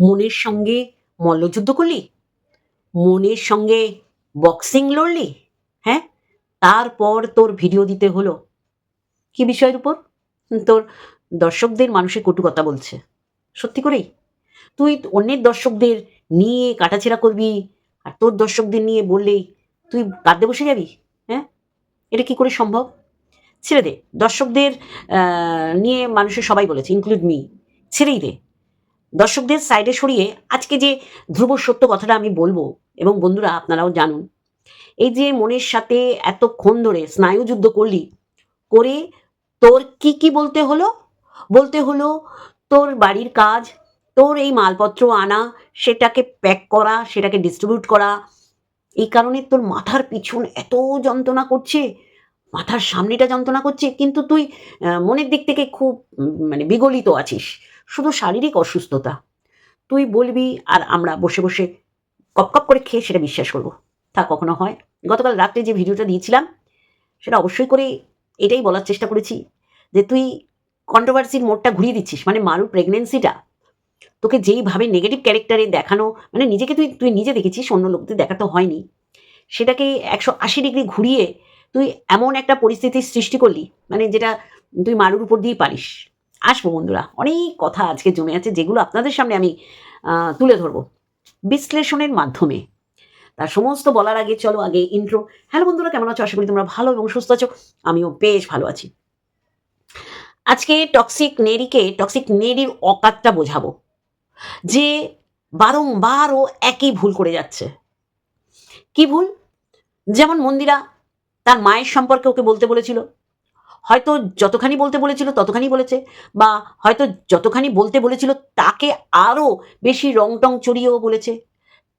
মনের সঙ্গে মল্লযুদ্ধ করলি? মনের সঙ্গে বক্সিং লড়লি? হ্যাঁ? তারপর তোর ভিডিও দিতে হলো। কি বিষয়ের উপর? তোর দর্শকদের মানুষের কটু কথা বলছে। সত্যি করেই? তুই অন্যের দর্শকদের নিয়ে কাটাছেড়া করবি আর তোর দর্শকদের নিয়ে বললেই তুই কাঁদতে বসে যাবি? হ্যাঁ? এটা কি করে সম্ভব? ছেড়ে দে। দর্শকদের নিয়ে মানুষের সবাই বলেছে ইনক্লুড মি ছেড়েই দে। দর্শকদের সাইডে সরিয়ে আজকে যে ধ্রুব সত্য কথাটা আমি বলব, এবং বন্ধুরা আপনারাও জানুন, এই যে মনের সাথে এতক্ষণ ধরে স্নায়ুযুদ্ধ করলি, করে তোর কি কি বলতে হলো? বলতে হলো তোর বাড়ির কাজ, তোর এই মালপত্র আনা, সেটাকে প্যাক করা, সেটাকে ডিস্ট্রিবিউট করা, এই কারণে তোর মাথার পিছন এত যন্ত্রণা করছে, মাথার সামনেটা যন্ত্রণা করছে, কিন্তু তুই মনের দিক থেকে খুব মানে বিগলিত আছিস। শুধু শারীরিক অসুস্থতা। তুই বলবি আর আমরা বসে বসে কপ কপ করে খেয়ে সেটা বিশ্বাস করব। তা কখনো হয়? গতকাল রাত্রে যে ভিডিওটা দিয়েছিলাম, সেটা অবশ্যই করে এটাই বলার চেষ্টা করেছি যে তুই কন্ট্রোভার্সির মোড়টা ঘুরিয়ে দিচ্ছিস মানে মারুর প্রেগনেন্সিটা তোকে যেইভাবে নেগেটিভ ক্যারেক্টারে দেখানো মানে নিজেকে তুই তুই নিজে দেখেছিস, অন্য লোকদের দেখাতে হয়নি। সেটাকে একশো আশি ডিগ্রি ঘুরিয়ে তুই এমন একটা পরিস্থিতির সৃষ্টি করলি মানে যেটা তুই মারুর উপর দিয়েই পারিস আসব বন্ধুরা। অনেক কথা আজকে জমে আছে যেগুলো আপনাদের সামনে আমি তুলে ধরবো বিশ্লেষণের মাধ্যমে। তার সমস্ত বলার আগে চলো আগে ইন্ট্রো হ্যালো বন্ধুরা, কেমন আছো? আশা করি তোমরা ভালো এবং সুস্থ আছো। আমিও বেশ ভালো আছি। আজকে টক্সিক নেরিকে টক্সিক নেরির অকাতটা বোঝাবো। যে বারংবার ও একই ভুল করে যাচ্ছে। কি ভুল? যেমন মন্দিরা তার মায়ের সম্পর্কে ওকে বলতে বলেছিল হয়তো যতখানি বলতে বলেছিল ততখানি বলেছে বা হয়তো যতখানি বলতে বলেছিল তাকে আরও বেশি রং টং চড়িয়েও বলেছে।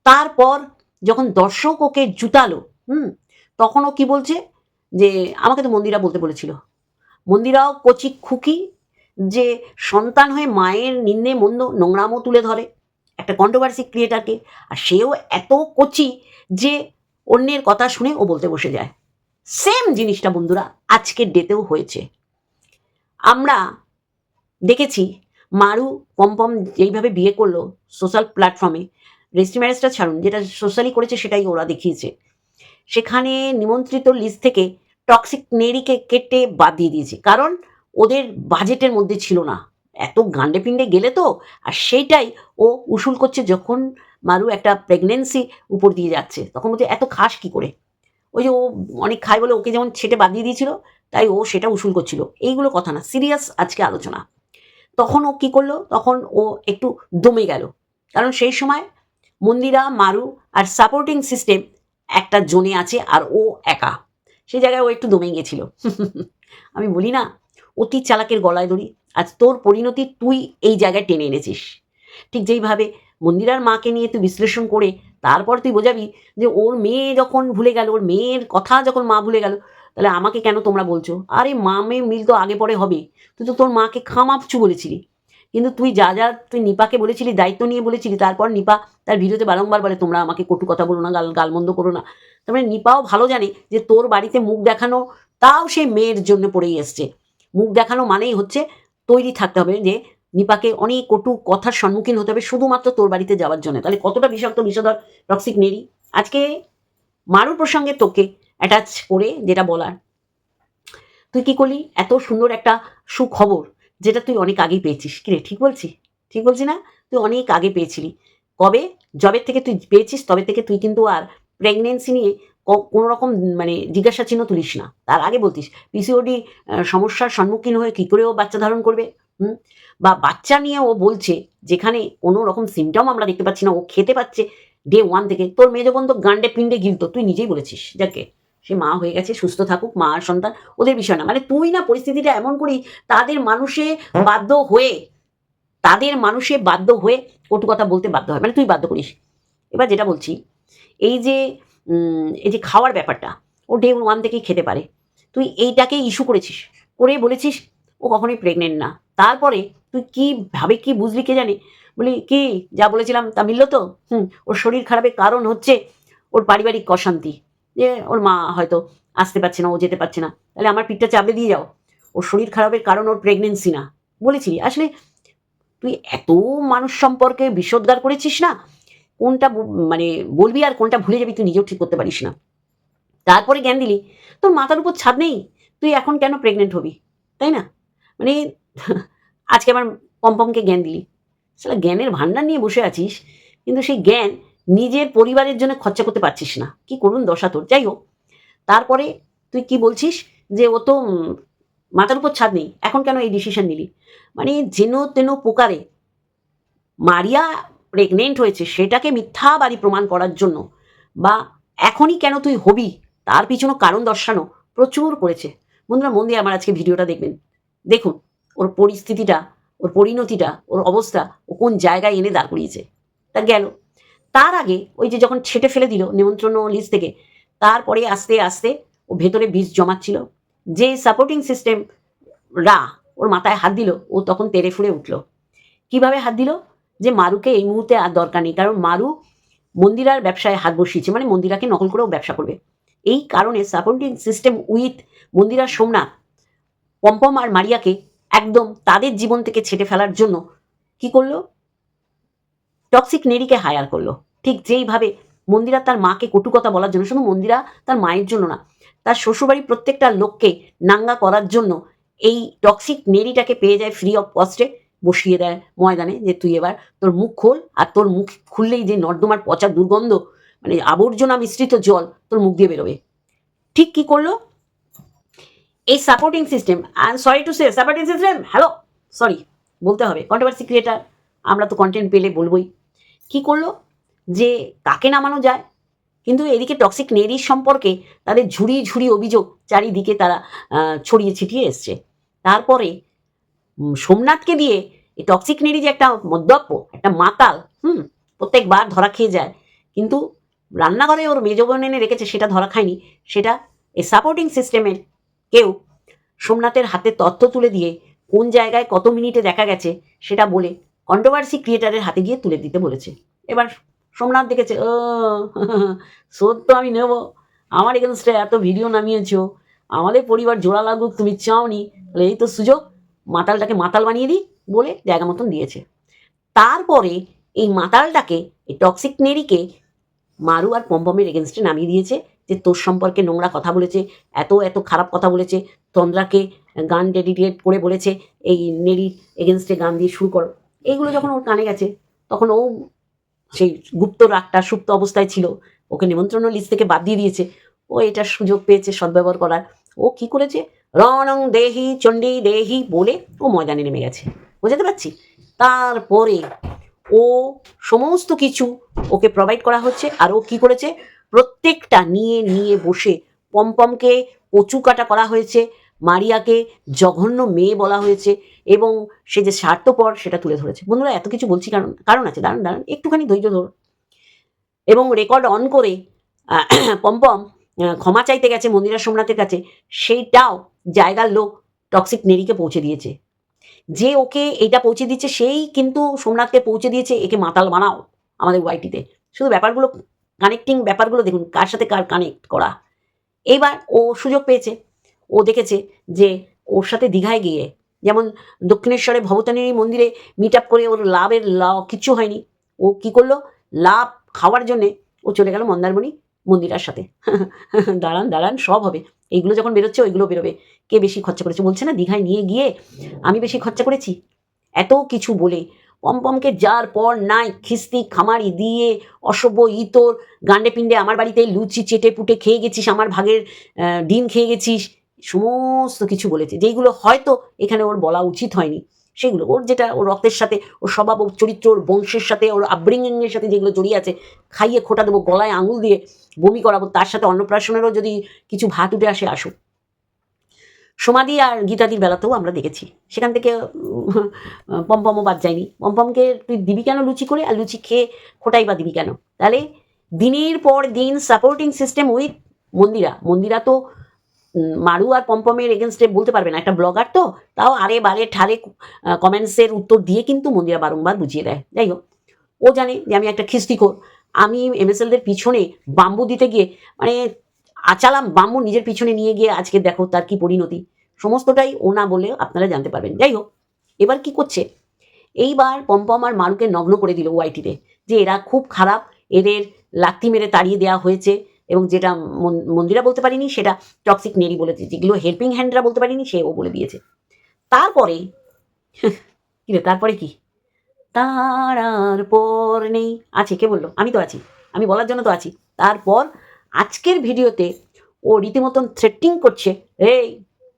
তারপর যখন দর্শক ওকে জুতালো, হুম, তখন ও কি বলছে যে, আমাকে তো মন্দিরা বলতে বলেছিল। মন্দিরাও কচি খুকি যে সন্তান হয়ে মায়ের নিন্দে মন্দ নোংরামও তুলে ধরে একটা কন্ট্রোভার্সি ক্রিয়েটারকে আর সেও এত কচি যে অন্যের কথা শুনে ও বলতে বসে যায়। সেম জিনিসটা বন্ধুরা, আজকের ডেতেও হয়েছে। আমরা দেখেছি, মারু পম্পম যেইভাবে বিয়ে করল সোশ্যাল প্ল্যাটফর্মে রেজিস্ট্রি ম্যারেজটা ছাড়ুন, যেটা সোশ্যালি করেছে সেটাই ওরা দেখিয়েছে। সেখানে নিমন্ত্রিত লিস্ট থেকে টক্সিক নেরিকে কেটে বাদ দিয়ে দিয়েছে। কারণ ওদের বাজেটের মধ্যে ছিল না। এত গান্ডে পিণ্ডে গেলে তো, আর সেইটাই ও উসুল করছে যখন মারু একটা প্রেগনেন্সি উপর দিয়ে যাচ্ছে। তখন বলছে, এত খাস কি করে? ওই যে ও অনেক খায় বলে ওকে যেমন ছেটে বাদ দিয়ে দিয়েছিল, তাই ও সেটা উসুল করছিল। এইগুলো কথা না সিরিয়াস আজকে আলোচনা। তখন ও কি করল? তখন ও একটু দমে গেল। কারণ সেই সময় মন্দিরা, মারু আর সাপোর্টিং সিস্টেম একটা জোনে আছে আর ও একা। সেই জায়গায় ও একটু দমে গেছিল। আমি বলি না, অতি চালাকের গলায় দড়ি। আজ তোর পরিণতি তুই এই জায়গায় টেনে এনেছিস। ঠিক যেইভাবে মন্দিরার মাকে নিয়ে তুই বিশ্লেষণ করে তারপর তুই বোঝাবি যে ওর মেয়ে যখন ভুলে গেল, ওর মেয়ের কথা যখন মা ভুলে গেল, তাহলে আমাকে কেন তোমরা বলছো? আরে মা মেয়ে মিল তো আগে পরে হবে। তুই তো তোর মাকে খামাপছু বলেছিলি। কিন্তু তুই যা যা তুই নিপাকে বলেছিলি, দায়িত্ব নিয়ে বলেছিলি, তারপর নিপা তার ভিডিওতে বারংবার বলে, তোমরা আমাকে কটু কথা বলো না, গাল গালমন্দ করো না। তার মানে নিপাও ভালো জানে যে তোর বাড়িতে মুখ দেখানো, তাও সেই মেয়ের জন্য পড়েই এসছে। মুখ দেখানো মানেই হচ্ছে তৈরি থাকতে হবে যে নিপাকে অনেক কটু কথার সম্মুখীন হতে হবে শুধুমাত্র তোর বাড়িতে যাওয়ার জন্য। তাহলে কতটা বিষাক্ত, বিষধর টক্সিক নেরি? আজকে মারুর প্রসঙ্গে তোকে অ্যাটাচ করে যেটা বলার। তুই কি করলি? এত সুন্দর একটা সুখবর যেটা তুই অনেক আগেই পেয়েছিস। কিরে ঠিক বলছি? ঠিক বলছি না? তুই অনেক আগে পেয়েছিলি। কবে? জবের থেকে তুই পেয়েছিস, তবে থেকে তুই কিন্তু আর প্রেগনেন্সি নিয়ে কোনো রকম মানে জিজ্ঞাসা চিহ্ন তুলিস না। তার আগে বলতিস পিসিওডি সমস্যার সম্মুখীন হয়ে কী করে ও বাচ্চা ধারণ করবে? হুম? বা বাচ্চা নিয়ে ও বলছে যেখানে কোনো রকম সিমটম আমরা দেখতে পাচ্ছি না ও খেতে পাচ্ছে ডে ওয়ান থেকে। তোর মেজ বন্ধু গান্ডে পিণ্ডে গিলতো তুই নিজেই বলেছিস যাকে সে মা হয়ে গেছে সুস্থ থাকুক মা আর সন্তান ওদের বিষয় না। মানে তুই না পরিস্থিতিটা এমন করি তাদের মানুষে বাধ্য হয়ে তাদের মানুষে বাধ্য হয়ে কটু কথা বলতে বাধ্য হয়। মানে তুই বাধ্য করিস। এবার যেটা বলছি এই যে এই যে খাওয়ার ব্যাপারটা ও ডে ওয়ান থেকেই খেতে পারে। তুই এইটাকে ইস্যু করেছিস করে বলেছিস ও কখনোই প্রেগনেন্ট না। তারপরে তুই কি ভাবে কি বুঝলি কে জানে? বলি, কি যা বলেছিলাম তা মিললো তো? হুম, ওর শরীর খারাপের কারণ হচ্ছে ওর পারিবারিক অশান্তি। যে ওর মা হয়তো আসতে পারছে না, ও যেতে পারছে না। তাহলে আমার পিঠটা চাপড়ে দিয়ে যাও। ওর শরীর খারাপের কারণ ওর প্রেগনেন্সি না। বলেছিলি আসলে তুই এত মানুষ সম্পর্কে বিষোদ্গার করেছিস না? কোনটা মানে বলবি আর কোনটা ভুলে যাবি তুই নিজেও ঠিক করতে পারিস না। তারপরে জ্ঞান দিলি, তোর মাথার উপর ছাদ নেই? তুই এখন কেন প্রেগনেন্ট হবি? তাই না? মানে আজকে আবার পম্পমকে জ্ঞান দিলি। সেটা জ্ঞানের ভান্ডার নিয়ে বসে আছিস, কিন্তু সেই জ্ঞান নিজের পরিবারের জন্য খরচা করতে পারছিস না। কি করুন দশা তোর? যাই হোক, তারপরে তুই কি বলছিস যে ও তো মাথার উপর ছাদ নেই, এখন কেন এই ডিসিশন নিলি? মানে যেন তেন প্রকারে মারিয়া প্রেগনেন্ট হয়েছে, সেটাকে মিথ্যাবাদী প্রমাণ করার জন্য বা এখনই কেন তুই হবি, তার পিছনে কারণ দর্শানো প্রচুর করেছে। বন্ধুরা, মন দিয়ে আমার আজকে ভিডিওটা দেখবেন। দেখুন, ওর পরিস্থিতিটা, ওর পরিণতিটা, ওর অবস্থা ও কোন জায়গায় এনে দাঁড় করিয়েছে। তা গেল। তার আগে ওই যে যখন ছেটে ফেলে দিল নিমন্ত্রণ লিস্ট থেকে, তারপরে আস্তে আস্তে ও ভেতরে বীজ জমাচ্ছিল। যে সাপোর্টিং সিস্টেম রা ওর মাথায় হাত দিল, ও তখন তেড়ে ফুড়ে উঠল। কীভাবে হাত দিল? যে মারুকে এই মুহূর্তে আর দরকার নেই, কারণ মারু মন্দিরার ব্যবসায় হাত বসিয়েছে মানে মন্দিরাকে নকল করেও ব্যবসা করবে। এই কারণে সাপোর্টিং সিস্টেম উইথ মন্দিরার সোমনাথ পম্পম আর মারিয়াকে একদম তাদের জীবন থেকে ছেটে ফেলার জন্য কি করল? টক্সিক নেরিকে হায়ার করল। ঠিক যেইভাবে মন্দিরা তার মাকে কটু কথা বলার জন্য, শুধু মন্দিরা তার মায়ের জন্য না, তার শ্বশুরবাড়ির প্রত্যেকটা লোককে নাঙ্গা করার জন্য এই টক্সিক নেরিটাকে পেয়ে যায় ফ্রি অফ কস্টে বসিয়ে দেয় ময়দানে যে তুই এবার তোর মুখ খোল আর তোর মুখ খুললেই যে নর্দমার পচা দুর্গন্ধ মানে আবর্জনা মিশ্রিত জল তোর মুখ দিয়ে বেরোবে। ঠিক কি করল? এই supporting system sorry to say supporting system hello sorry বলতে হবে কন্ট্রোভার্সি ক্রিয়েটার আমরা তো কন্টেন্ট পেলে বলবই। কি করল? যে কাকে নামানো যায়, কিন্তু এদিকে টক্সিক নেরির সম্পর্কে তাদের ঝুড়ি ঝুড়ি অভিযোগ চারিদিকে তারা ছড়িয়ে ছিটিয়ে এসছে। তারপরে সোমনাথকে দিয়ে এই টক্সিক নেরি যে একটা মদ্যপ্য একটা মাতাল, হুম, প্রত্যেকবার ধরা খেয়ে যায়, কিন্তু রান্নাঘরে ওর মেজবন এনে রেখেছে, সেটা ধরা খায়নি, সেটা এই সাপোর্টিং সিস্টেমের কেউ সোমনাথের হাতে তথ্য তুলে দিয়ে কোন জায়গায় কত মিনিটে দেখা গেছে সেটা বলে কন্ট্রোভার্সি ক্রিয়েটারের হাতে গিয়ে তুলে দিতে বলেছে। এবার সোমনাথ দেখেছে, ও শোধ তো আমি নেব। আমার এগেনস্টে এত ভিডিও নামিয়েছো। আমাদের পরিবার জোড়া লাগুক, তুমি চাওনি। তাহলে এই তো সুযোগ, মাতালটাকে মাতাল বানিয়ে দিই বলে জায়গা মতন দিয়েছে। তারপরে এই মাতালটাকে, এই টক্সিক নেরিকে মারু আর পম্পমের এগেনস্টে নামিয়ে দিয়েছে। যে তোর সম্পর্কে নোংরা কথা বলেছে, এত এত খারাপ কথা বলেছে তন্দ্রাকে গান ডেডিকেট করে বলেছে, এই নেরির এগেনস্টে গান দিয়ে শুরু করো। এইগুলো যখন ওর কানে গেছে, তখন ও সেই গুপ্ত রাগটা, সুপ্ত অবস্থায় ছিল। ওকে নিমন্ত্রণ লিস্ট থেকে বাদ দিয়ে দিয়েছে। ও এটা সুযোগ পেয়েছে সদ্ব্যবহার করার। ও কি করেছে? রণং দেহি চণ্ডী দেহি বলে ও ময়দানে নেমে গেছে। বুঝতে পারছি? তারপরে ও সমস্ত কিছু ওকে প্রোভাইড করা হচ্ছে। আর ও কি করেছে? প্রত্যেকটা নিয়ে নিয়ে বসে পমপমকে কচু কাটা করা হয়েছে, মারিয়াকে জঘন্য মেয়ে বলা হয়েছে এবং সে যে স্বার্থপর সেটা তুলে ধরেছে। বন্ধুরা, এত কিছু বলছি কারণ কারণ আছে দাঁড়ান দাঁড়ান একটুখানি ধৈর্য ধর। এবং রেকর্ড অন করে পম্পম ক্ষমা চাইতে গেছে মন্দিরা সোমনাথের কাছে, সেইটাও জায়গার লোক টক্সিক নেরিকে পৌঁছে দিয়েছে। যে ওকে এটা পৌঁছে দিচ্ছে, সেই কিন্তু সোমনাথকে পৌঁছে দিয়েছে, একে মাতাল বানাও আমাদের ওয়াইটিতে শুধু ব্যাপারগুলো কানেক্টিং ব্যাপারগুলো দেখুন, কার সাথে কার কানেক্ট করা। এইবার ও সুযোগ পেয়েছে। ও দেখেছে যে ওর সাথে দীঘায় গিয়ে, যেমন দক্ষিণেশ্বরে ভবতারিণী মন্দিরে মিট আপ করে ওর লাভের লাভ কিচ্ছু হয়নি। ও কি করল? লাভ খাওয়ার জন্যে ও চলে গেল মন্দারমণি মন্দিরার সাথে। দাঁড়ান দাঁড়ান, সব হবে। এইগুলো যখন বেরোচ্ছে, ওইগুলো বেরোবে। কে বেশি খরচা করেছে? বলছে না, দীঘায় নিয়ে গিয়ে আমি বেশি খরচা করেছি। এত কিছু বলে পমপমকে যার পর নাই, খিস্তি, খামারি দিয়ে, অসভ্য ইতর, গান্ডে পিণ্ডে আমার বাড়িতে লুচি চেটে পুটে খেয়ে গেছিস, আমার ভাগের ডিম খেয়ে গেছিস, সমস্ত কিছু বলেছে। যেইগুলো হয়তো এখানে ওর বলা উচিত হয়নি, সেগুলো ওর যেটা, ওর রক্তের সাথে, ওর স্বভাব চরিত্র, ওর বংশের সাথে, ওর আপব্রিঙ্গিংয়ের সাথে যেগুলো জড়িয়ে আছে, খাইয়ে খোটা দেবো, গলায় আঙুল দিয়ে বমি করাবো, তার সাথে অন্নপ্রাশনেরও যদি কিছু ভাত উঠে আসে, আসুক। সমাধি আর গীতাদির বেলাতেও আমরা দেখেছি। সেখান থেকে পম্পমও বাদ যায়নি। পম্পমকে তুই দিবি কেন লুচি করে? আর লুচি খেয়ে খোটাই বা দিবি কেন? তাহলে দিনের পর দিন supporting system with Mandira. Mandira তো মারু আর পম্পমের এগেনস্টে বলতে পারবে না। একটা ব্লগার তো, তাও আরে বারে ঠারে কমেন্টসের উত্তর দিয়ে কিন্তু মন্দিরা বারংবার বুঝিয়ে দেয়। যাই হোক, ও জানে যে আমি একটা খিস্তিখোর আমি এমএসএলদের পিছনে বাম্বু দিতে গিয়ে মানে আচালাম বাম্বু নিজের পিছনে নিয়ে গিয়ে আজকে দেখো তার কি পরিণতি। সমস্তটাই ও না বলে আপনারা জানতে পারবেন। যাই হোক, এবার কি করছে? এইবার পম্পম আর মারুকে নগ্ন করে দিল ওয়াইটিতে যে এরা খুব খারাপ, এদের লাত্তি মেরে তাড়িয়ে দেওয়া হয়েছে এবং যেটা মন- মন্দিরা বলতে পারিনি, সেটা টক্সিক নেরি বলেছে যেগুলো হেল্পিং হ্যান্ডরা বলতে পারিনি, সেও বলে দিয়েছে। তারপরে কি রে তারপরে কি? তারার পর নেই। আছে, কে বলল? আমি তো আছি। আমি বলার জন্য তো আছি। তারপর আজকের ভিডিওতে ও রীতিমতন থ্রেটিং করছে, এই,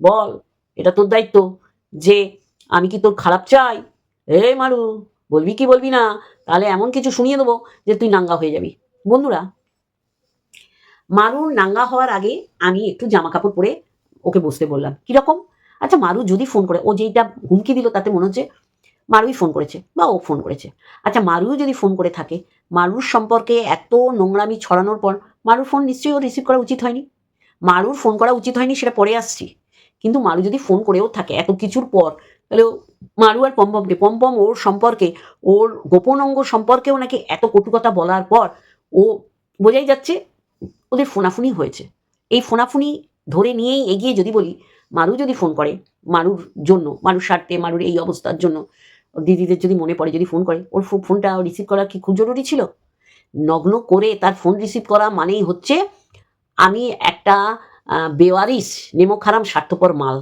বল, এটা তোর দায়িত্ব যে আমি কি তোর খারাপ চাই? এ মারু, বলবি কি বলবি না? তাহলে এমন কিছু শুনিয়ে দেবো যে তুই নাঙ্গা হয়ে যাবি। বন্ধুরা, মারুর নাঙ্গা হওয়ার আগে আমি একটু জামা কাপড় পরে ওকে বসতে বললাম কীরকম আচ্ছা মারু যদি ফোন করে, ও যেইটা হুমকি দিল তাতে মনে হচ্ছে মারুই ফোন করেছে বা ও ফোন করেছে। আচ্ছা মারুও যদি ফোন করে থাকে, মারুর সম্পর্কে এত নোংরামি ছড়ানোর পর মারুর ফোন নিশ্চয়ই ও রিসিভ করা উচিত হয়নি। মারুর ফোন করা উচিত হয়নি, সেটা পরে আসছি। কিন্তু মারু যদি ফোন করেও থাকে, এত কিছুর পর, তাহলে মারু আর পম্পমকে পম্পম ওর সম্পর্কে, ওর গোপন অঙ্গ সম্পর্কেও নাকি এত কটুকতা বলার পর, ও বোঝাই যাচ্ছে ওদের ফোনাফুনি হয়েছে। এই ফোনাফুনি ধরে নিয়েই এগিয়ে যদি বলি, মারু যদি ফোন করে, মারুর জন্য, মারুর স্বার্থে, মারুর এই অবস্থার জন্য, দিদিদের যদি মনে পড়ে যদি ফোন করে, ওর ফোনটা রিসিভ করা কি খুব জরুরি ছিল? নগ্ন করে তার ফোন রিসিভ করা মানেই হচ্ছে, আমি একটা বেওয়ারিস নেমোখারাম স্বার্থপর মাল।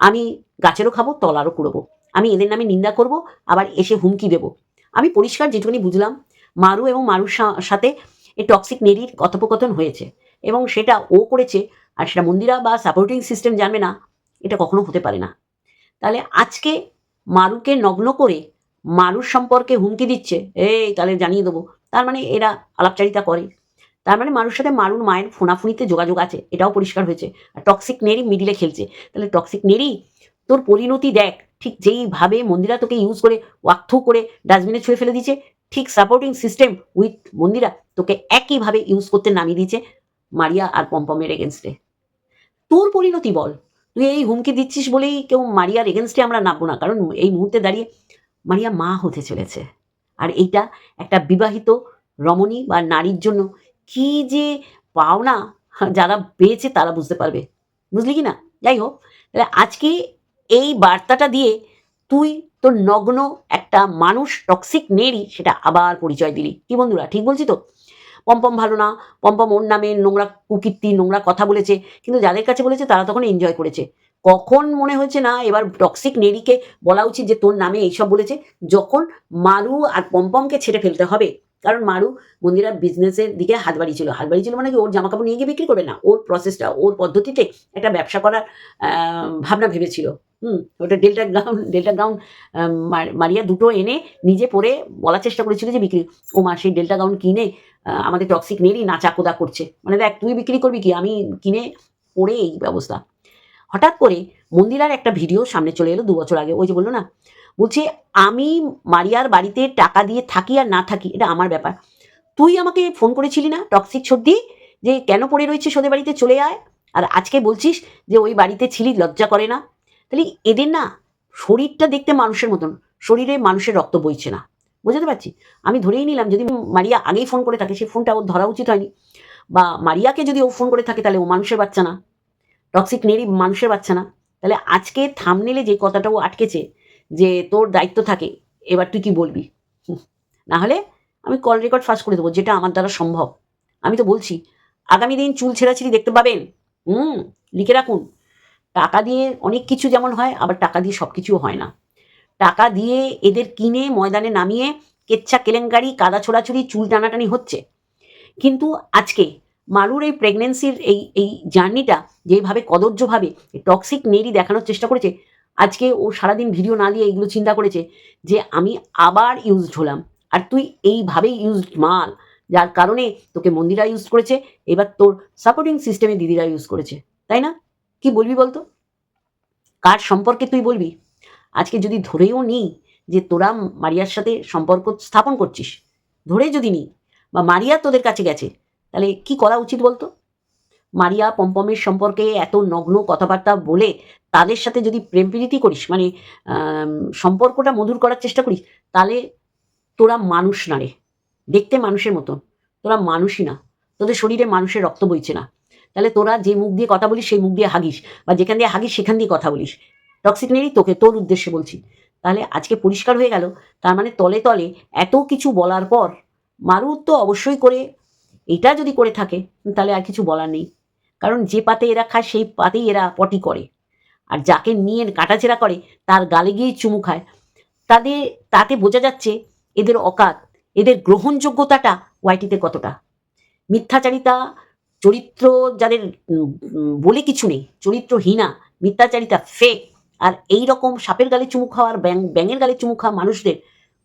আমি গাছেরও খাব, তলারও কুড়বো। আমি এদের নামে নিন্দা করব, আবার এসে হুমকি দেব। আমি পরিষ্কার যেটুকুনি বুঝলাম, মারু এবং মারুর সাথে এই টক্সিক নেরির কথোপকথন হয়েছে এবং সেটা ও করেছে, আর সেটা মন্দিরা বা সাপোর্টিং সিস্টেম জানবে না, এটা কখনো হতে পারে না। তাহলে আজকে মারুকে নগ্ন করে মারুর সম্পর্কে হুমকি দিচ্ছে, এই তাহলে জানিয়ে দেবো। তার মানে এরা আলাপচারিতা করে। তার মানে মারুর সাথে মারুর মায়ের ফোনাফুনিতে যোগাযোগ আছে, এটাও পরিষ্কার হয়েছে। আর টক্সিক নেরি মিডিলে খেলছে। তাহলে টক্সিক নেরি তোর পরিণতি দেখ। ঠিক যেইভাবে মন্দিরা তোকে ইউজ করে ওয়াকথু করে ডাস্টবিনে ছুঁয়ে ফেলে দিয়েছে, ঠিক সাপোর্টিং সিস্টেম উইথ মন্দিরা তোকে একইভাবে ইউজ করতে নামিয়ে দিয়েছে মারিয়া আর পম্পমের এগেনস্টে তোর পরিণতি বল। তুই এই হুমকি দিচ্ছিস বলেই কেউ মারিয়ার এগেনস্টে আমরা নামবো না। কারণ এই মুহূর্তে দাঁড়িয়ে মারিয়া মা হতে চলেছে। আর এইটা একটা বিবাহিত রমণী বা নারীর জন্য কি যে পাওনা যারা পেয়েছে তারা বুঝতে পারবে। বুঝলি কি না? যাই হোক, তাহলে আজকে এই বার্তাটা দিয়ে তুই তোর নগ্ন একটা মানুষ টক্সিক নেড়ি সেটা আবার পরিচয় দিলি। কি বন্ধুরা, ঠিক বলছি তো? পম্পম ভালো না পম্পম ওর নামে নোংরা কুকীর্তি, নোংরা কথা বলেছে, কিন্তু যাদের কাছে বলেছে তারা তখন এনজয় করেছে। কখন মনে হয়েছে না এবার টক্সিক নেরিকে বলা উচিত যে তোর নামে এইসব বলেছে? যখন মারু আর পম্পমকে ছেড়ে ফেলতে হবে। কারণ মারু মন্দিরার বিজনেসের দিকে হাত বাড়িয়েছিল। হাত বাড়িয়েছিল মানে কি? ওর জামা কাপড় নিয়ে গিয়ে বিক্রি করবে না। ওর প্রসেসটা ওর পদ্ধতিতে একটা ব্যবসা করার ভাবনা ভেবেছিল। হুম, ওটা ডেল্টা গ্রাউন্ড ডেল্টা গ্রাউন্ড মারিয়া দুটো এনে নিজে পরে বলার চেষ্টা করেছিল যে বিক্রি। ও মা, সেই ডেল্টা গ্রাউন্ড কিনে আমাদের টক্সিক নেরই নাচা কোদা করছে। মানে দেখ, তুই বিক্রি করবি কি? আমি কিনে পরে এই ব্যবস্থা। হঠাৎ করে মন্দিরার একটা ভিডিও সামনে চলে এলো দু বছর আগে। ওই যে বলল না, বলছে, আমি মারিয়ার বাড়িতে টাকা দিয়ে থাকি আর না থাকি, এটা আমার ব্যাপার। তুই আমাকে ফোন করেছিলি না, টক্সিক সর্দি, যে কেন পড়ে রয়েছে সোদের বাড়িতে চলে আয়? আর আজকে বলছিস যে ওই বাড়িতে ছিলি, লজ্জা করে না? তাহলে এদের না শরীরটা দেখতে মানুষের মতন, শরীরে মানুষের রক্ত বইছে না। বুঝতে পারছি? আমি ধরেই নিলাম, যদি মারিয়া আগেই ফোন করে থাকে সেই ফোনটা ওর ধরা উচিত হয়নি। বা মারিয়াকে যদি ও ফোন করে থাকে, তাহলে ও মানুষের বাচ্চা না। টক্সিক নেরি মানুষের বাচ্চা না। তাহলে আজকে থামনেলে যে কথাটাও আটকেছে যে তোর দায়িত্ব থাকে, এবার তুই কি বলবি? না হলে আমি কল রেকর্ড ফাঁস করে দেবো, যেটা আমার দ্বারা সম্ভব। আমি তো বলছি, আগামী দিন চুল ছেঁড়াছিড়ি দেখতে পাবেন। হুম, লিখে রাখুন। টাকা দিয়ে অনেক কিছু যেমন হয়, আবার টাকা দিয়ে সব কিছুও হয় না। টাকা দিয়ে এদের কিনে ময়দানে নামিয়ে কেচ্ছা কেলেঙ্কারি, কাদা ছোড়াছুড়ি, চুল টানাটানি হচ্ছে। কিন্তু আজকে মারুর এই প্রেগনেন্সির এই এই জার্নিটা যেভাবে কদর্যভাবে টক্সিক নেরি দেখানোর চেষ্টা করেছে, আজকে ও সারাদিন ভিডিও না দিয়ে এইগুলো চিন্তা করেছে যে আমি আবার ইউজড হলাম। আর তুই এইভাবেই ইউজড মাল, যার কারণে তোকে মন্দিরা ইউজ করেছে, এবার তোর সাপোর্টিং সিস্টেমে দিদিরা ইউজ করেছে, তাই না? কি বলবি বলতো? কার সম্পর্কে তুই বলবি? আজকে যদি ধরেও নিই যে তোরা মারিয়ার সাথে সম্পর্ক স্থাপন করছিস, ধরে যদি নিই, বা মারিয়া তোদের কাছে গেছে তাহলে কি করা উচিত বলতো? মারিয়া, পম্পমের সম্পর্কে এত নগ্ন কথাবার্তা বলে তাদের সাথে যদি প্রেম প্রীতি করিস মানে সম্পর্কটা মধুর করার চেষ্টা করিস, তাহলে তোরা মানুষ না রে। দেখতে মানুষের মতন। তোরা মানুষই না। তোদের শরীরে মানুষের রক্ত বইছে না। তাহলে তোরা যে মুখ দিয়ে কথা বলিস, সেই মুখ দিয়ে হাগিস, বা যেখান দিয়ে হাগিস, সেখান দিয়ে কথা বলিস। টক্সিক নেই তোকে, তোর উদ্দেশ্যে বলছি। তাহলে আজকে পরিষ্কার হয়ে গেল। তার মানে তলে তলে এত কিছু বলার পর মারুত তো অবশ্যই করে এটা যদি করে থাকে, তাহলে আর কিছু বলার নেই। কারণ যে পাতে এরা খায়, সেই পাতেই এরা পটি করে। আর যাকে নিয়ে কাটাছেড়া করে, তার গালে গিয়েই চুমু খায়। তাদের, তাতে বোঝা যাচ্ছে এদের অকাত, এদের গ্রহণযোগ্যতাটা ওয়াইটিতে কতটা। মিথ্যাচারিতা, চরিত্র যাদের বলে কিছু নেই, চরিত্রহীনা, মিথ্যাচারিতা ফেক আর এই রকম সাপের গালে চুমু খাওয়া আর ব্যাং, ব্যাঙের গালে চুমু খাওয়া মানুষদের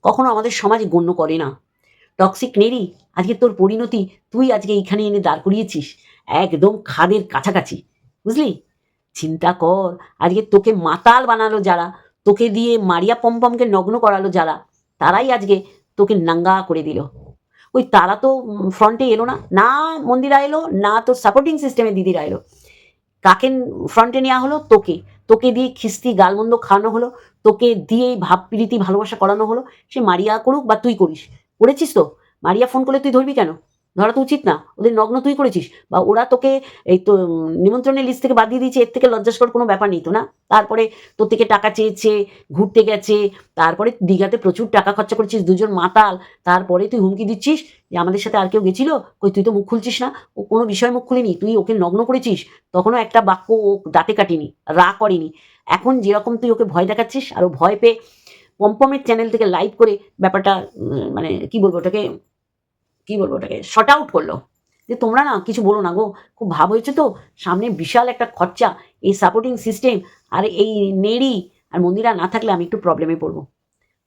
কখনো আমাদের সমাজে গণ্য করে না। টক্সিক নেরি আজকে তোর পরিণতি, তুই আজকে এইখানে এনে দাঁড় করিয়েছিস। একদম খাদের কাছাকাছি, বুঝলি? চিন্তা কর, আজকে তোকে মাতাল বানালো যারা, তোকে দিয়ে মারিয়া পম্পমকে নগ্ন করালো যারা, তারাই আজকে তোকে নাঙ্গা করে দিল। ওই তারা তো ফ্রন্টে এলো না না মন্দিরা এলো, না তোর সাপোর্টিং সিস্টেমে দিদিরা এলো। কাকে ফ্রন্টে নেওয়া হলো? তোকে। তোকে দিয়ে খিস্তি গালমন্দ খাওয়ানো হলো, তোকে দিয়েই ভাব প্রীতি ভালোবাসা করানো হলো, সে মারিয়া করুক বা তুই করিস। করেছিস তো? মারিয়া ফোন করলে তুই ধরবি কেন? ধরা তো উচিত না। ওদের নগ্ন তুই করেছিস। বা ওরা তোকে এই তো নিমন্ত্রণের লিস্ট থেকে বাদ দিয়ে দিয়েছে, এর থেকে লজ্জাস্কর কোনো ব্যাপার নেই তো না? তারপরে তোর থেকে টাকা চেয়েছে, ঘুরতে গেছে, তারপরে দীঘাতে প্রচুর টাকা খরচা করেছিস, দুজন মাতাল। তারপরে তুই হুমকি দিচ্ছিস যে আমাদের সাথে আর কেউ গেছিল? কই, তুই তো মুখ খুলছিস না? ও কোনো বিষয় মুখ খুলিনি? তুই ওকে নগ্ন করেছিস? তখনও একটা বাক্য ও দাঁতে কাটিনি রা করেনি। এখন যেরকম তুই ওকে ভয় দেখাচ্ছিস আর ও ভয় পেয়ে পম্পমের চ্যানেল থেকে লাইভ করে ব্যাপারটা মানে কি বলব ওটাকে, কি বলব ওটাকে শর্ট আউট করল। যে তোমরা না কিছু বলো না গো, খুব ভাব হয়েছে তো, সামনে বিশাল একটা খরচা, এই সাপোর্টিং সিস্টেম আর এই নেড়ি আর মন্দিরা না থাকলে আমি একটু প্রবলেমে পড়ব।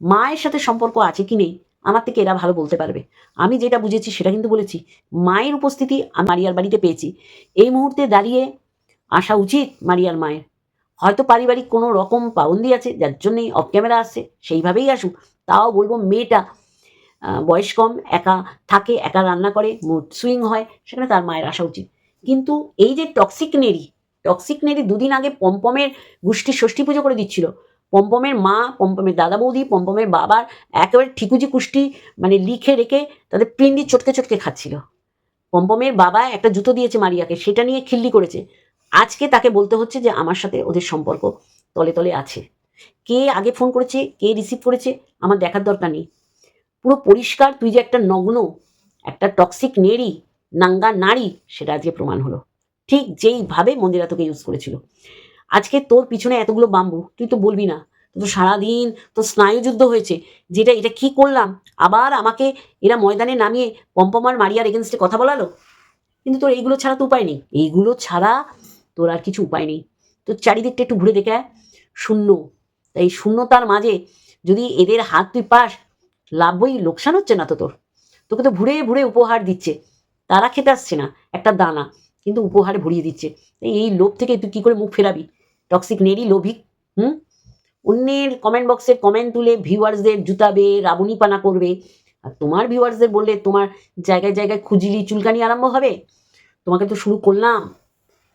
মায়ের সাথে সম্পর্ক আছে কি নেই, আমার থেকে এরা ভালো বলতে পারবে। আমি যেটা বুঝেছি সেটা কিন্তু বলেছি, মায়ের উপস্থিতি আমি মারিয়ার বাড়িতে পেয়েছি। এই মুহূর্তে দাঁড়িয়ে আসা উচিত মারিয়ার মায়ের। হয়তো পারিবারিক কোনো রকম পাবন্দি আছে, যার জন্যই অফ ক্যামেরা আসছে, সেইভাবেই আসুক। তাও বলব মেয়েটা বয়স কম, একা থাকে, একা রান্না করে মুড সুইং হয়, সেখানে তার মায়ের আসা উচিত। কিন্তু এই যে টক্সিক নেরি টক্সিক নেরি দুদিন আগে পম্পমের গোষ্ঠী ষষ্ঠী পুজো করে দিচ্ছিল। পম্পমের মা, পম্পমের দাদা বৌদি, পম্পমের বাবার একেবারে ঠিকুজি কুষ্টি মানে লিখে রেখে তাদের পিন্ডি চটকে চটকে খাচ্ছিল। পম্পমের বাবা একটা জুতো দিয়েছে মারিয়াকে, সেটা নিয়ে খিল্লি করেছে। আজকে তাকে বলতে হচ্ছে যে আমার সাথে ওদের সম্পর্ক তলে তলে আছে। কে আগে ফোন করেছে, কে রিসিভ করেছে, আমার দেখার দরকার নেই। পুরো পরিষ্কার, তুই যে একটা নগ্ন, একটা টক্সিক নেড়ি, নাঙ্গা নারী, সেটা আজকে প্রমাণ হলো। ঠিক যেইভাবে মন্দিরা তোকে ইউজ করেছিল। আজকে তোর পিছনে এতগুলো বাম্বু তুই তো বলবি না। তো সারাদিন তো স্নায়ুযুদ্ধ হয়েছে। যেটা, এটা কি করলাম? আবার আমাকে এরা ময়দানে নামিয়ে পম্পমার মারিয়ার এগেনস্টে কথা বলালো? কিন্তু তোর এইগুলো ছাড়া তো উপায় নেই। এইগুলো ছাড়া তোর আর কিছু উপায় নেই। তোর চারিদিকটা একটু ঘুরে দেখে শূন্য। তাই শূন্যতার মাঝে যদি এদের হাত তুই পাস, লাভই লোকসান হচ্ছে না তো তোর। তোকে তো ঘুরে ঘুরে উপহার দিচ্ছে। তারা খেতে আসছে না, একটা দানা, কিন্তু উপহারে ভরিয়ে দিচ্ছে। এই লোভ থেকে তুই কী করে মুখ ফেরাবি? টক্সিক নেরি লোভিক হুম? অন্যের কমেন্ট বক্সে কমেন্ট তুলে ভিউয়ার্সদের জুতাবে রাবণী পানা করবে। আর তোমার ভিউয়ার্সদের বললে তোমার জায়গায় জায়গায় খুজলি চুলকানি আরম্ভ হবে? তোমাকে তো শুরু করলাম।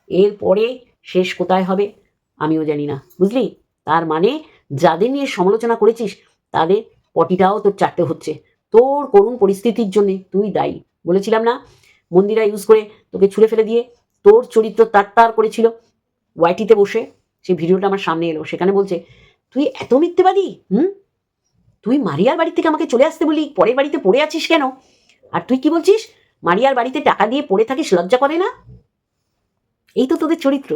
এরপরে শেষ কোথায় হবে? আমিও জানি না। বুঝলি? তার মানে যাদের নিয়ে সমালোচনা করেছিস, তাদের পটিটাও তোর চারটে হচ্ছে। তোর করুণ পরিস্থিতির জন্য তুই দায়ী। বলেছিলাম না? মন্দিরা ইউজ করে তোকে ছুঁড়ে ফেলে দিয়ে তোর চরিত্র তার তার করেছিল। ওয়াইটিতে বসে সেই ভিডিওটা আমার সামনে এলো। সেখানে বলছে, তুই এত মিথ্যেবাদী? হুম? তুই মারিয়ার বাড়ি থেকে আমাকে চলে আসতে বলি, পরের বাড়িতে পড়ে আছিস কেন? আর তুই কি বলছিস? মারিয়ার বাড়িতে টাকা দিয়ে পড়ে থাকিস, লজ্জা করে না? এই তো তোদের চরিত্র।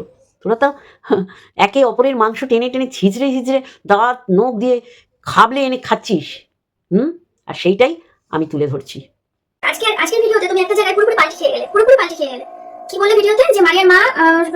তোরা তো একে অপরের মাংস টেনে টেনে ছিঁচড়ে ছিঁচড়ে দাঁত, নখ দিয়ে খাবলে এনে খাচ্ছিস। হুম? আর সেইটাই আমি তুলে ধরছি। আজকে আজকের ভিডিওতে তুমি একটা জায়গায় পুরোপুরি পাল্টি খেয়ে গেলে, পুরোপুরি পাল্টি খেয়ে গেলে। কি বলে ভিডিওতে? যে মারিয়ার মা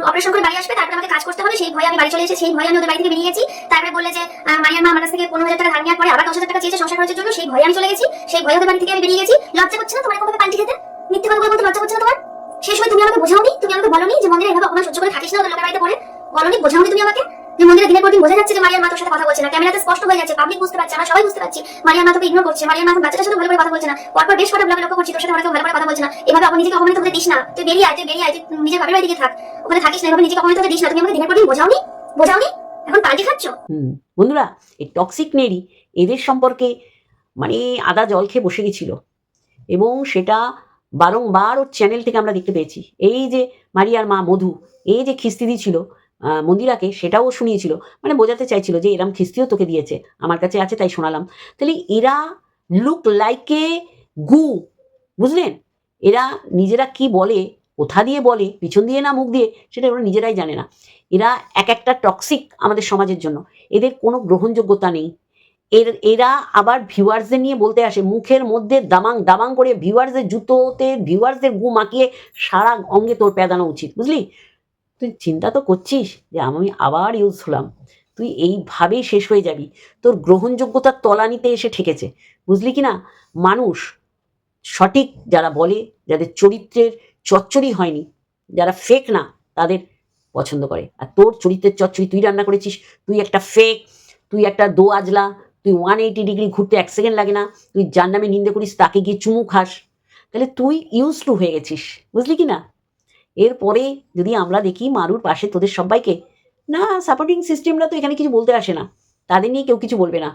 অপারেশন করে বাড়ি আসবে, তারপরে আমাকে কাজ করতে হবে, সেই ভয়ে আমি বাড়ি চলে এসেছি সেই ভয়ে আমি ওদের বাড়ি থেকে বেরিয়ে গেছি। তারপরে বললে যে মারিয়ার মা আমার কাছ থেকে পনেরো হাজার টাকা ধার নেওয়ার পরে আবার দশ হাজার টাকা চেয়েছে সংসার খরচের জন্য, সেই ভয়ে আমি চলে গেছি, সেই ভয়ে ওদের বাড়ি থেকে আমি বেরিয়ে গেছি। লজ্জা করছে না তোমার ভাবে পাল্টি খেতে? মিথ্যে কথা বলতে লজ্জা করছে না তোমার? সেই সময় তুমি আমাকে বোঝাওনি? তুমি আমাকে বলনি যে মন্দিরে এভাবে অপমান সহ্য করে থাকিস না ওদের লোকের বাড়িতে পড়ে? বলনি, বোঝাওনি তুমি আমাকে? যে মন্দিরে দিনের পর দিন বোঝা যাচ্ছে যে মারিয়ার মা তোর সাথে কথা বলছে না। ক্যামেরাতে স্পষ্ট হয়ে যাচ্ছে পাবলিক বুঝতে পারছে আমরা সবাই বুঝতে পারছি। মারিয়ার মা তোকে ইগনোর করছে, মারিয়ার মা তোর বাচ্চাটার সাথে ভালো করে কথা বলছে না। পরপর বেশ কটা ব্লগে লক্ষ্য করছি, তোর সাথে অনেকে ভালো করে কথা বলছে না। এভাবে আপনি নিজেকে অপমানিত হতে দিস না। তুই বেরিয়ে আয়, তুই বেরিয়ে আয়, তুই নিজের বাপের বাড়ি থাক। ওখানে থাকিস না, এভাবে নিজেকে অপমানিত হতে দিস না। তুমি আমাকে দিনের পর দিন বোঝাওনি? বোঝাওনি? এখন পাল্টি খাচ্ছ? বন্ধুরা, এই টক্সিক নেরি এদের সম্পর্কে মানে আদা জল খেয়ে বসে গেছিল। এবং সেটা বারংবার ওর চ্যানেল থেকে আমরা দেখতে পেয়েছি। এই যে মারিয়ার মা মধু, এই যে খিস্তি দিয়েছিল মন্দিরাকে, সেটাও শুনিয়েছিল। মানে বোঝাতে চাইছিল যে এরম খিস্তিও তোকে দিয়েছে। আমার কাছে আছে, তাই শোনালাম। তাহলে এরা লুক লাইক গু, বুঝলেন? এরা নিজেরা কি বলে, কোথা দিয়ে বলে, পিছন দিয়ে না মুখ দিয়ে, সেটা ওরা নিজেরাই জানে না। এরা এক একটা টক্সিক আমাদের সমাজের জন্য। এদের কোনো গ্রহণযোগ্যতা নেই। এর, এরা আবার ভিউয়ার্সদের নিয়ে বলতে আসে, মুখের মধ্যে দামাং দামাং করে ভিউয়ার্সদের জুতোতে ভিউয়ার্সদের গু মাখিয়ে সারা অঙ্গে তোর প্যাদানো উচিত, বুঝলি? তুই চিন্তা তো করছিস যে আমি আবার ইউজ হলাম। তুই এইভাবেই শেষ হয়ে যাবি। তোর গ্রহণযোগ্যতার তলানিতে এসে ঠেকেছে, বুঝলি কি না? মানুষ সঠিক যারা বলে, যাদের চরিত্রের চচ্চড়ি হয়নি, যারা ফেক না, তাদের পছন্দ করে। আর তোর চরিত্রের চচ্চড়ি তুই রান্না করেছিস, তুই একটা ফেক তুই একটা দো আজলা তুই ওয়ান এইটি ডিগ্রি ঘুরতে এক সেকেন্ড লাগে না, তুই যার নামে নিন্দে করিস তাকে গিয়ে চুমু খাস। তাহলে তুই ইউজ টু হয়ে গেছিস, বুঝলি কি না? এরপরে যদি আমরা দেখি মারুর পাশে তোদের সবাইকে, না সাপোর্টিং সিস্টেমরা তো এখানে কিছু বলতে আসে না, তাদের নিয়ে কেউ কিছু বলবে না।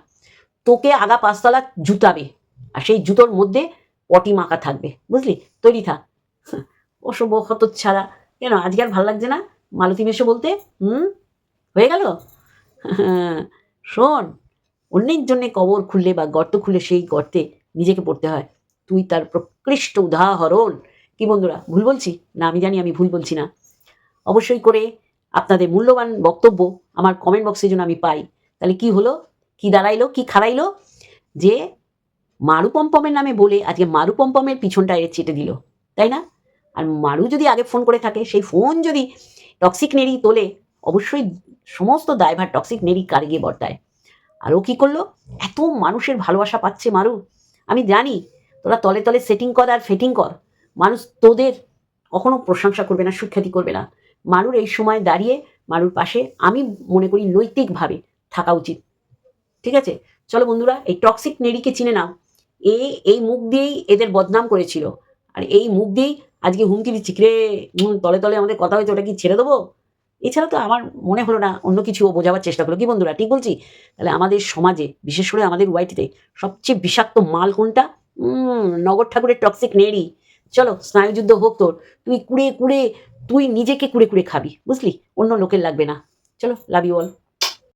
তোকে আগা পাঁচতলা জুতাবে, আর সেই জুতোর মধ্যে পটি মাখা থাকবে, বুঝলি? তৈরি থাক। অসভ্য হত ছাড়া কেন, আজকে আর ভালো লাগছে না? মালতী মেশো বলতে, হুম, হয়ে গেল? শোন অন্যের জন্য কবর খুললে বা গর্ত খুললে সেই গর্তে নিজেকে পড়তে হয়। তুই তার প্রকৃষ্ট উদাহরণ। কি বন্ধুরা, ভুল বলছি? না, আমি জানি, আমি ভুল বলছি না। অবশ্যই করে আপনাদের মূল্যবান বক্তব্য আমার কমেন্ট বক্সে যেন আমি পাই। তাহলে কি হলো? কি দাঁড়াইলো? কি খারাইলো যে মারু পম্পমের নামে বলে আজকে মারু পম্পমের পিছনটা এর চেটে দিল, তাই না? আর মারু যদি আগে ফোন করে থাকে, সেই ফোন যদি টক্সিক নেরি তোলে, অবশ্যই সমস্ত দায়ভার টক্সিক নেরি কারে গিয়ে বর্তায়। আর ও কী করল? এত মানুষের ভালোবাসা পাচ্ছে মারু। আমি জানি, তোরা তলে তলে সেটিং কর আর ফেটিং কর। মানুষ তোদের কখনো প্রশংসা করবে না, সুখ্যাতি করবে না। মারুর এই সময় দাঁড়িয়ে, মারুর পাশে আমি মনে করি নৈতিকভাবে থাকা উচিত। ঠিক আছে? চলো বন্ধুরা, এই টক্সিক নেড়িকে চিনে নাও। এ, এই মুখ দিয়েই এদের বদনাম করেছিল। আর এই মুখ দিয়েই আজকে হুমকি দিচ্ছি। রে তলে তলে আমাদের কথা হয়েছে, ওটা কি ছেড়ে দেবো? এছাড়া তো আমার মনে হলো না অন্য কিছু বোঝাবার চেষ্টা করল। কি বন্ধুরা, ঠিক বলছি? তাহলে আমাদের সমাজে, বিশেষ করে আমাদের ওয়াইটিতে সবচেয়ে বিষাক্ত মাল কোনটা? নগর ঠাকুরের টক্সিক নেড়ি। চলো, স্নায়ুযুদ্ধ হোক তোর। তুই কুড়ে কুড়ে, তুই নিজেকে কুড়ে কুড়ে খাবি, বুঝলি? অন্য লোকের লাগবে না। চলো লাভ ইউ অল